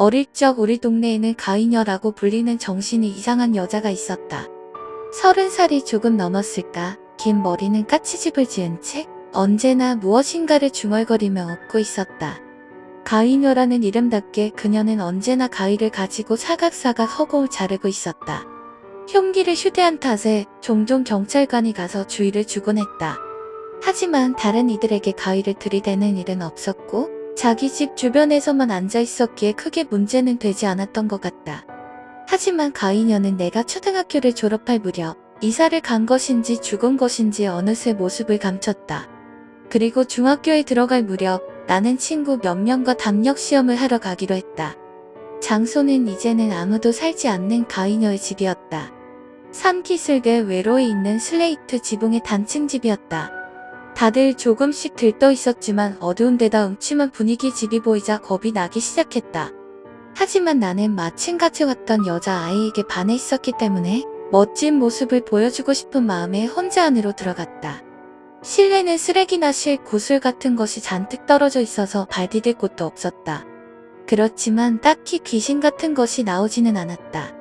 어릴 적 우리 동네에는 가인녀라고 불리는 정신이 이상한 여자가 있었다. 서른 살이 조금 넘었을까 긴 머리는 까치집을 지은 채 언제나 무엇인가를 중얼거리며 웃고 있었다. 가인녀라는 이름답게 그녀는 언제나 가위를 가지고 사각사각 허공을 자르고 있었다. 흉기를 휴대한 탓에 종종 경찰관이 가서 주의를 주곤 했다. 하지만 다른 이들에게 가위를 들이대는 일은 없었고 자기 집 주변에서만 앉아 있었기에 크게 문제는 되지 않았던 것 같다. 하지만 가인녀는 내가 초등학교를 졸업할 무렵 이사를 간 것인지 죽은 것인지 어느새 모습을 감췄다. 그리고 중학교에 들어갈 무렵 나는 친구 몇 명과 담력 시험을 하러 가기로 했다. 장소는 이제는 아무도 살지 않는 가인녀의 집이었다. 산기슭에 외로이 있는 슬레이트 지붕의 단층 집이었다. 다들 조금씩 들떠 있었지만 어두운 데다 음침한 분위기 집이 보이자 겁이 나기 시작했다. 하지만 나는 마침 같이 왔던 여자아이에게 반해 있었기 때문에 멋진 모습을 보여주고 싶은 마음에 혼자 안으로 들어갔다. 실내는 쓰레기나 실 구슬 같은 것이 잔뜩 떨어져 있어서 발 디딜 곳도 없었다. 그렇지만 딱히 귀신 같은 것이 나오지는 않았다.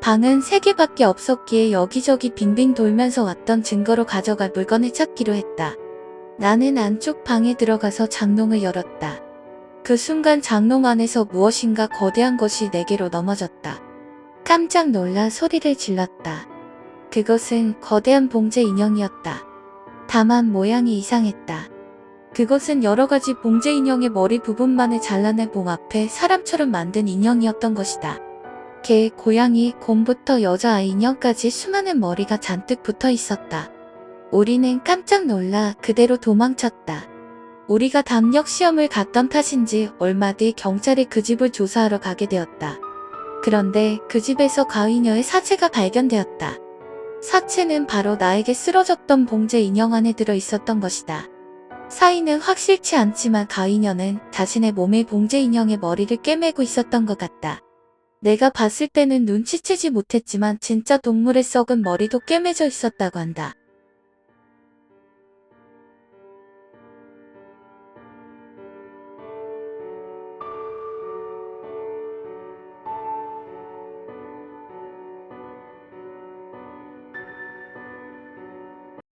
방은 3개밖에 없었기에 여기저기 빙빙 돌면서 왔던 증거로 가져갈 물건을 찾기로 했다. 나는 안쪽 방에 들어가서 장롱을 열었다. 그 순간 장롱 안에서 무엇인가 거대한 것이 내게로 넘어졌다. 깜짝 놀라 소리를 질렀다. 그것은 거대한 봉제 인형이었다. 다만 모양이 이상했다. 그것은 여러 가지 봉제 인형의 머리 부분만을 잘라내 봉 앞에 사람처럼 만든 인형이었던 것이다. 개, 고양이, 곰부터 여자아이 인형까지 수많은 머리가 잔뜩 붙어 있었다. 우리는 깜짝 놀라 그대로 도망쳤다. 우리가 담력 시험을 갔던 탓인지 얼마 뒤 경찰이 그 집을 조사하러 가게 되었다. 그런데 그 집에서 가위녀의 사체가 발견되었다. 사체는 바로 나에게 쓰러졌던 봉제 인형 안에 들어 있었던 것이다. 사인은 확실치 않지만 가위녀는 자신의 몸에 봉제 인형의 머리를 꿰매고 있었던 것 같다. 내가 봤을 때는 눈치채지 못했지만 진짜 동물의 썩은 머리도 꿰매져 있었다고 한다.